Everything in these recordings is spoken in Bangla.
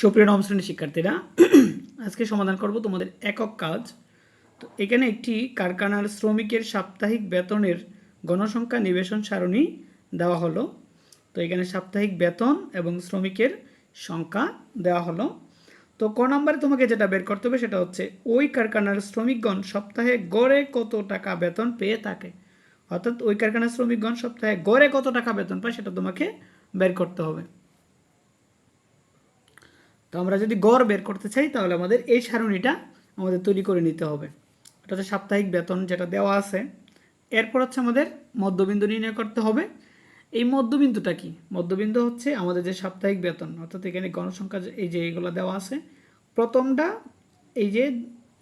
সুপ্রিয় নবম শ্রেণির শিক্ষার্থীরা, আজকে সমাধান করব তোমাদের একক কাজ। তো এখানে একটি কারখানার শ্রমিকের সাপ্তাহিক বেতনের গণসংখ্যা নিবেশন সারণী দেওয়া হলো। তো এখানে সাপ্তাহিক বেতন এবং শ্রমিকের সংখ্যা দেওয়া হলো। তো ক নম্বরে তোমাকে যেটা বের করতে হবে সেটা হচ্ছে, ওই কারখানার শ্রমিকগণ সপ্তাহে গড়ে কত টাকা বেতন পেয়ে থাকে? অর্থাৎ ওই কারখানার শ্রমিকগণ সপ্তাহে গড়ে কত টাকা বেতন পায় সেটা তোমাকে বের করতে হবে। তো আমরা যদি গড় বের করতে চাই, তাহলে আমাদের এই সারণীটা আমাদের তৈরি করে নিতে হবে। এটা হচ্ছে সাপ্তাহিক বেতন যেটা দেওয়া আছে। এরপর হচ্ছে আমাদের মধ্যবিন্দু নির্ণয় করতে হবে। এই মধ্যবিন্দুটা কি? মধ্যবিন্দু হচ্ছে আমাদের যে সাপ্তাহিক বেতন, অর্থাৎ এখানে গণসংখ্যা এই যে এইগুলো দেওয়া আছে, প্রথমটা এই যে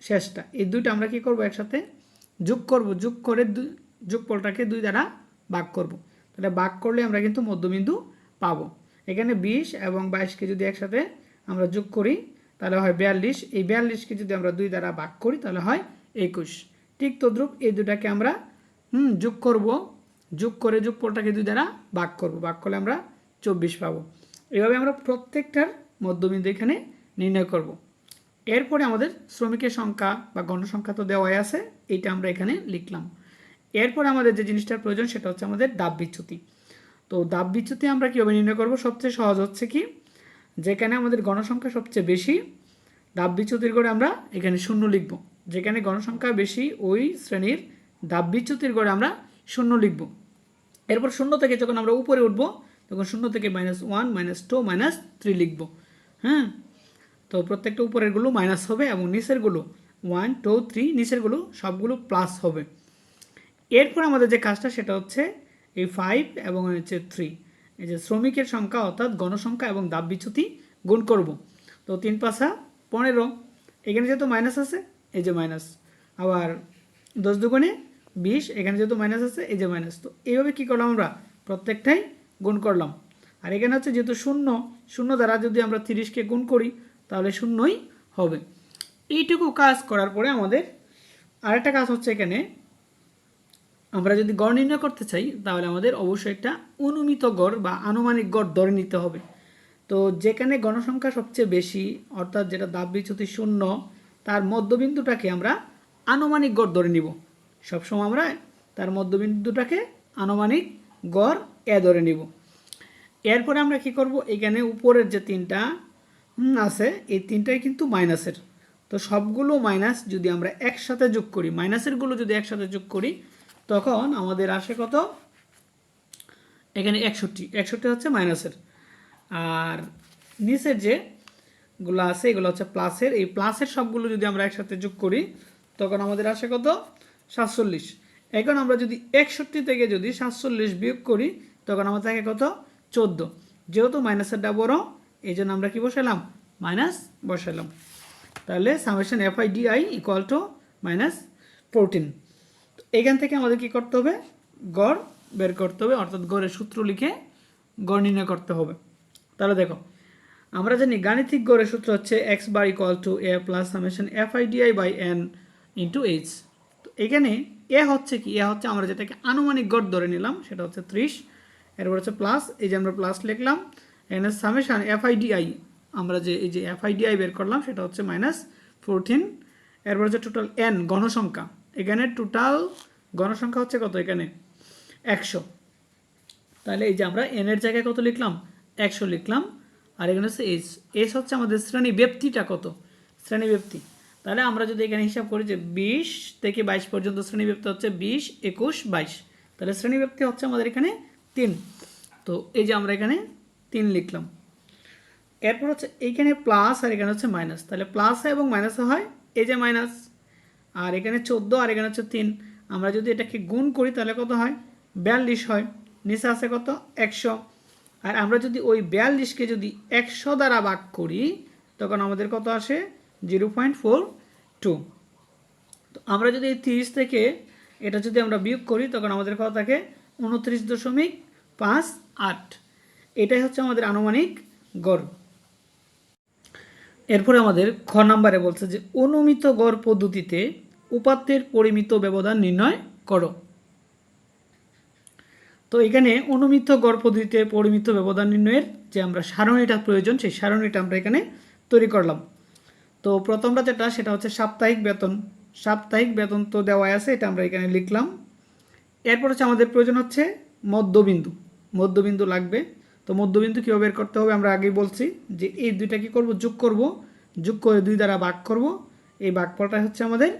শেষটা, এই দুইটা আমরা কি করব একসাথে? যোগ করব, যোগ করে যোগফলটাকে দুই দ্বারা ভাগ করব। তাহলে ভাগ করলে আমরা কিন্তু মধ্যবিন্দু পাবো। এখানে বিশ এবং বাইশকে যদি একসাথে আমরা যোগ করি, তাহলে হয় বিয়াল্লিশ। এই বিয়াল্লিশকে যদি আমরা দুই দ্বারা ভাগ করি, তাহলে হয় একুশ। ঠিক তদ্রুপ এই দুটাকে আমরা, হুম, যোগ করব। যোগ করে যোগফলটাকে দুই দ্বারা ভাগ করব। ভাগ করলে আমরা চব্বিশ পাবো। এভাবে আমরা প্রত্যেকটার মধ্যবিন্দু এখানে নির্ণয় করব। এরপরে আমাদের শ্রমিকের সংখ্যা বা গণসংখ্যা তো দেওয়াই আছে, এইটা আমরা এখানে লিখলাম। এরপরে আমাদের যে জিনিসটার প্রয়োজন, সেটা হচ্ছে আমাদের দাব বিচ্যুতি তো দাব বিচ্যুতি আমরা কীভাবে নির্ণয় করব? সবচেয়ে সহজ হচ্ছে কি? যেখানে আমাদের গণসংখ্যা সবচেয়ে বেশি দাব বিচ্যুতির গড়ে আমরা এখানে শূন্য লিখব। যেখানে গণসংখ্যা বেশি, ওই শ্রেণির দাব বিচ্যুতির গড়ে আমরা শূন্য লিখব। এরপর শূন্য থেকে যখন আমরা উপরে উঠব, তখন শূন্য থেকে minus one minus two minus three লিখব। হ্যাঁ? তো প্রত্যেকটা উপরেরগুলো মাইনাস হবে এবং নিচেরগুলো ওয়ান টু থ্রি নিচেরগুলো সবগুলো প্লাস হবে। এরপর আমাদের যে কাজটা সেটা হচ্ছে এই ফাইভ এবং হচ্ছে থ্রি এই যে শ্রমিকের সংখ্যা অর্থাৎ গণসংখ্যা এবং দাব বিচ্যুতি গুণ করব। তো তিন পাশা পনেরো, এখানে যেহেতু মাইনাস আছে, এই যে মাইনাস আবার দশ দুগুণে বিশ, এখানে যেহেতু মাইনাস আছে, এই যে মাইনাস তো এইভাবে কী করলাম আমরা? প্রত্যেকটাই গুণ করলাম। আর এখানে হচ্ছে যেহেতু শূন্য শূন্য দ্বারা যদি আমরা তিরিশকে গুণ করি, তাহলে শূন্যই হবে। এইটুকু কাজ করার পরে আমাদের আরেকটা কাজ হচ্ছে এখানে আমরা যদি গড় নির্ণয় করতে চাই, তাহলে আমাদের অবশ্যই একটা অনুমিত গড় বা আনুমানিক গড় ধরে নিতে হবে। তো যেখানে গণসংখ্যা সবচেয়ে বেশি, অর্থাৎ যেটা দাব বিচ্যুতি শূন্য, তার মধ্যবিন্দুটাকে আমরা আনুমানিক গড় ধরে নিব। সবসময় আমরা তার মধ্যবিন্দুটাকে আনুমানিক গড় এ ধরে নিব। এরপরে আমরা কি করব? এখানে উপরের যে তিনটা আছে, এই তিনটাই কিন্তু মাইনাসের। তো সবগুলো মাইনাস যদি আমরা একসাথে যোগ করি, মাইনাসেরগুলো যদি একসাথে যোগ করি তখন আমাদের আসে কত? এখানে একষট্টি। একষট্টি হচ্ছে মাইনাসের আর নিচের যে গুলো আছে, এগুলো হচ্ছে প্লাসের এই প্লাসের সবগুলো যদি আমরা একসাথে যোগ করি, তখন আমাদের আসে কত? সাতচল্লিশ। এখন আমরা যদি একষট্টি থেকে যদি সাতচল্লিশ বিয়োগ করি, তখন আমাদের থাকে কত? চোদ্দ। যেহেতু মাইনাসেরটা বড়, এই জন্য আমরা কি বসালাম মাইনাস বসালাম তাহলে summation F I equal to minus fourteen এখান থেকে আমাদের কি করতে হবে? গড় বের করতে হবে, অর্থাৎ গড়ের সূত্র লিখে গড় নির্ণয় করতে হবে। তাহলে দেখো, আমরা জানি গাণিতিক গড়ের সূত্র হচ্ছে X bar equal to A plus summation F I DI by N into H তো এখানে এ হচ্ছে কি? এ হচ্ছে আমরা যেটাকে আনুমানিক গড় ধরে নিলাম, সেটা হচ্ছে ত্রিশ। এরপর হচ্ছে প্লাস এই যে আমরা প্লাস লিখলাম এখানে সামেশন এফ আই ডিআই আমরা যে এই যে এফ আই ডিআই বের করলাম, সেটা হচ্ছে মাইনাস ফোরটিন এরপর হচ্ছে টোটাল এন গণসংখ্যা এখানে টোটাল গণসংখ্যা হচ্ছে কত এখানে? একশো। তাহলে এই যে আমরা এন এর জায়গায় কত লিখলাম? একশো লিখলাম। আর এখানে হচ্ছে এস এস হচ্ছে আমাদের শ্রেণি ব্যক্তিটা কত? শ্রেণি ব্যক্তি। তাহলে আমরা যদি এখানে হিসাব করি যে বিশ থেকে বাইশ পর্যন্ত শ্রেণি ব্যক্তি হচ্ছে বিশ, একুশ, বাইশ। তাহলে শ্রেণি ব্যক্তি হচ্ছে আমাদের এখানে তিন। তো এই যে আমরা এখানে তিন লিখলাম। এরপর হচ্ছে এইখানে প্লাস আর এখানে হচ্ছে মাইনাস তাহলে প্লাস হয় এবং মাইনাসে হয় এই যে মাইনাস আর এখানে চোদ্দ, আর এখানে হচ্ছে তিন। আমরা যদি এটাকে গুণ করি, তাহলে কত হয়? বিয়াল্লিশ হয়। নিচে আছে কত? একশো। আর আমরা যদি ওই বিয়াল্লিশকে যদি একশো দ্বারা ভাগ করি, তখন আমাদের কত আসে? Zero point four two. তো আমরা যদি এই তিরিশ থেকে এটা যদি আমরা বিয়োগ করি, তখন আমাদের কত থাকে? উনত্রিশ দশমিক পাঁচ আট। এটাই হচ্ছে আমাদের আনুমানিক গড়। এরপরে আমাদের খ নাম্বারে বলছে যে, অনুমিত গড় পদ্ধতিতে উপাত্তের পরিমিত ব্যবধান নির্ণয় করো। তো এখানে অনুমিত গড় পদ্ধতিতে পরিমিত ব্যবধান নির্ণয়ের যে আমরা সারণীটা প্রয়োজন, সেই সারণীটা আমরা এখানে তৈরি করলাম। তো প্রথমটা যেটা, সেটা হচ্ছে সাপ্তাহিক বেতন। সাপ্তাহিক বেতন তো দেওয়াই আছে, এটা আমরা এখানে লিখলাম। এরপর হচ্ছে আমাদের প্রয়োজন হচ্ছে মধ্যবিন্দু। মধ্যবিন্দু লাগবে। তো মধ্যবিন্দু কীভাবে বের করতে হবে? আমরা আগেই বলছি যে এই দুইটা কী করব? যোগ করব। যোগ করে দুই দ্বারা ভাগ করব। এই ভাগফলটা হচ্ছে আমাদের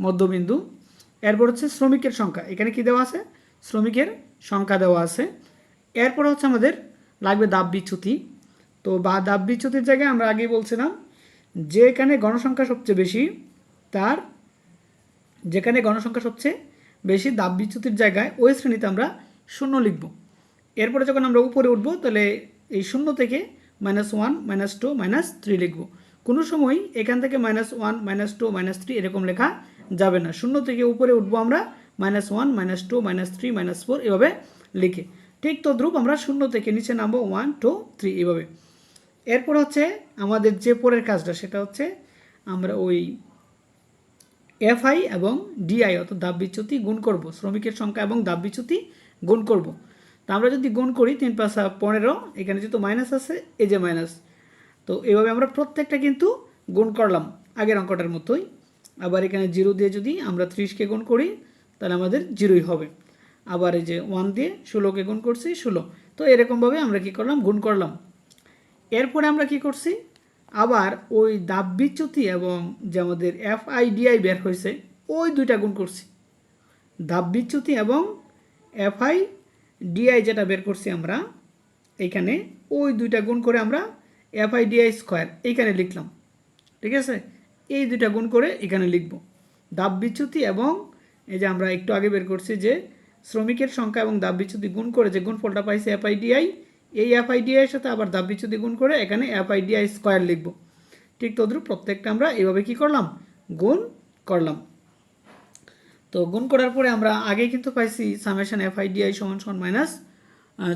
মধ্যবিন্দু। এরপর হচ্ছে শ্রমিকের সংখ্যা। এখানে কি দেওয়া আছে? শ্রমিকের সংখ্যা দেওয়া আছে। এরপর হচ্ছে আমাদের লাগবে দাব বিচ্যুতি তো বা দাব বিচ্যুতির জায়গায় আমরা আগেই বলছিলাম যে এখানে গণসংখ্যা সবচেয়ে বেশি, তার যেখানে গণসংখ্যা সবচেয়ে বেশি দাব বিচ্যুতির জায়গায় ওই শ্রেণীতে আমরা শূন্য লিখব। এরপরে যখন আমরা উপরে উঠবো, তাহলে এই শূন্য থেকে minus one minus two minus three লিখব। কোনো সময় এখান থেকে minus one minus two minus three এরকম লেখা যাবে না। শূন্য থেকে উপরে উঠবো আমরা minus one minus two minus three minus four এভাবে লিখে। ঠিক তো তদ্রুপ আমরা শূন্য থেকে নিচে নামবো ওয়ান টু থ্রি এভাবে। এরপর হচ্ছে আমাদের যে পরের কাজটা, সেটা হচ্ছে আমরা ওই এফআই এবং ডিআই অর্থাৎ দাব বিচ্যুতি গুণ করব, শ্রমিকের সংখ্যা এবং দাব বিচ্যুতি গুণ করব। তা আমরা যদি গুণ করি তিন পাঁচা পনেরো, এখানে যেহেতু মাইনাস আছে, এই যে মাইনাস তো এভাবে আমরা প্রত্যেকটা কিন্তু গুণ করলাম আগের অঙ্কটার মতোই। আবার এখানে জিরো দিয়ে যদি আমরা ত্রিশকে গুণ করি, তাহলে আমাদের জিরোই হবে। আবার এই যে ওয়ান দিয়ে ষোলোকে গুণ করছি, ষোলো। তো এরকমভাবে আমরা কি করলাম? গুণ করলাম। এরপরে আমরা কি করছি? আবার ওই দাব বিচ্যুতি এবং যে আমাদের এফ আইডিআই বের হয়েছে, ওই দুইটা গুণ করছি। দাব বিচ্যুতি এবং এফআই ডিআই যেটা বের করছি আমরা, এইখানে ওই দুইটা গুণ করে আমরা এফআই ডিআই স্কোয়ার এইখানে লিখলাম। ঠিক আছে? এই দুইটা গুণ করে এখানে লিখব। দাব বিচ্যুতি এবং এই যে আমরা একটু আগে বের করছি যে শ্রমিকের সংখ্যা এবং দাব বিচ্যুতি গুণ করে যে গুণফলটা পাইছে এফআইডিআই এই এফআইডিআই এর সাথে আবার দাব বিচ্যুতি গুণ করে এখানে এফআইডিআই স্কোয়ার লিখব। ঠিক তদ্রুপ প্রত্যেকটা আমরা এইভাবে কি করলাম? গুণ করলাম। তো গুণ করার পরে আমরা আগে কিন্তু পাইছি সামেশন এফআইডিআই সমান সমান মাইনাস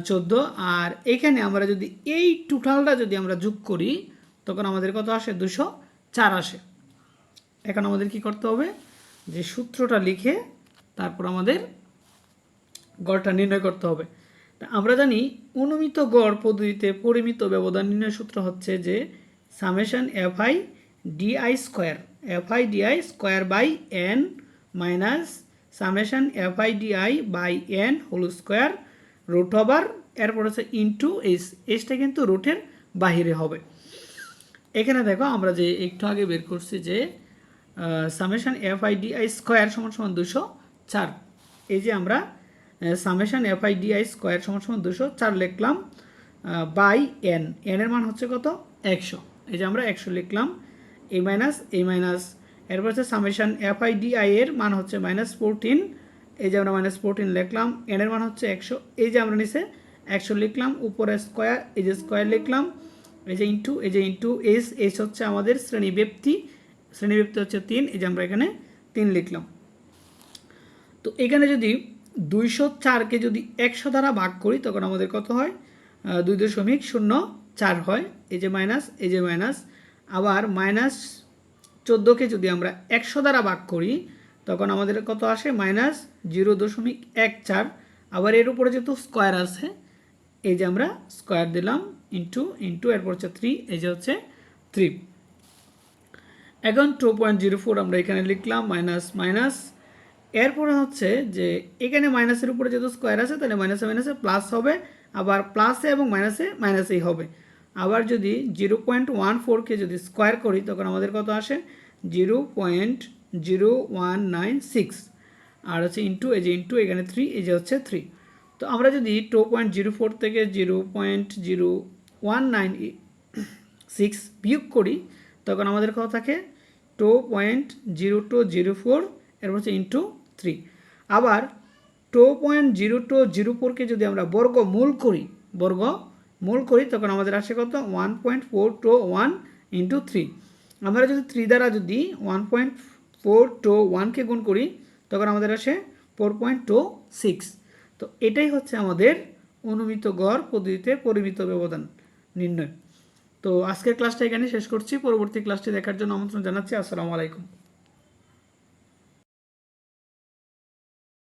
চোদ্দ। আর এখানে আমরা যদি এই টোটালটা যদি আমরা যোগ করি, তখন আমাদের কত আসে? দুশো চার আসে। এখন আমাদের কি করতে হবে? যে সূত্রটা লিখে তারপর আমাদের গড়টা নির্ণয় করতে হবে। তা আমরা জানি অনুমিত গড় পদ্ধতিতে পরিমিত ব্যবধান নির্ণয় সূত্র হচ্ছে যে summation F I DI square F I DI square by N minus summation F I DI by N whole square root over, এরপর হচ্ছে ইন্টু এইচ। এইচটা কিন্তু রুটের বাহিরে হবে। এখানে দেখো আমরা যে একটু আগে বের করছি যে summation F I DI square সমান সমান দুশো চার। এই যে আমরা summation F I DI square সমান সমান দুশো চার লিখলাম বাই এন। এনের মান হচ্ছে কত? একশো। এই যে আমরা একশো লিখলাম, এ মাইনাস এ মাইনাস এরপর হচ্ছে সামেশন এফ আই ডিআই এর মান হচ্ছে মাইনাস ফোরটিন এই যে আমরা মাইনাস ফোরটিন লিখলাম এনের মান হচ্ছে একশো। এই যে আমরা নিচে একশো লিখলাম, উপরে স্কোয়ার এই যে স্কোয়ার লিখলাম, এই যে ইন্টু এই যে ইন্টু এস এস হচ্ছে আমাদের শ্রেণি শ্রেণীব্যক্তি শ্রেণীব্যক্তি হচ্ছে তিন, এই যে আমরা এখানে তিন লিখলাম। তো এখানে যদি দুইশো চারকে যদি একশো দ্বারা ভাগ করি, তখন আমাদের কত হয়? দুই দশমিক শূন্য চার হয়। এই যে মাইনাস এই যে মাইনাস আবার মাইনাস চোদ্দোকে যদি আমরা একশো দ্বারা ভাগ করি, তখন আমাদের কত আসে? মাইনাস জিরো দশমিক এক চার। আবার এর উপরে যেহেতু স্কোয়ার আছে, এই যে আমরা স্কোয়ার দিলাম ইন্টু ইন্টু, এরপর হচ্ছে থ্রি, এই যে হচ্ছে থ্রি। এখন টু পয়েন্ট জিরো ফোর আমরা এখানে লিখলাম, মাইনাস মাইনাস। এরপরে হচ্ছে যে এখানে মাইনাসের উপরে যেহেতু স্কোয়ার আছে, তাহলে মাইনাসে মাইনাসে প্লাস হবে, আবার প্লাসে এবং মাইনাসে, মাইনাসেই হবে। আবার যদি জিরো পয়েন্ট ওয়ান ফোরকে যদি স্কোয়ার করি, তখন আমাদের কত আসে? Zero point zero one nine six. আর হচ্ছে ইন্টু এই যে ইন্টু এখানে থ্রি এই যে হচ্ছে থ্রি তো আমরা যদি টু পয়েন্ট জিরো ফোর থেকে zero point zero one nine six বিয়োগ করি, তখন আমাদের কত থাকে? Two point zero two zero four এরপর হচ্ছে ইন্টু থ্রি আবার two point zero two zero ফোরকে যদি আমরা বর্গ মূল করি, বর্গ মূল করি, তখন আমাদের আসে কত? One point four two one into three আমরা যদি থ্রি দ্বারা যদি ওয়ান পয়েন্ট ফোর টু ওয়ানকে গুণ করি, তখন আমাদের আসে ফোর পয়েন্ট টু সিক্স তো এটাই হচ্ছে আমাদের অনুমিত গড় পদ্ধতিতে পরিমিত ব্যবধান নির্ণয়। তো আজকের ক্লাসটা এখানে শেষ করছি। পরবর্তী ক্লাসটি দেখার জন্য আমন্ত্রণ জানাচ্ছি। আসসালামু আলাইকুম।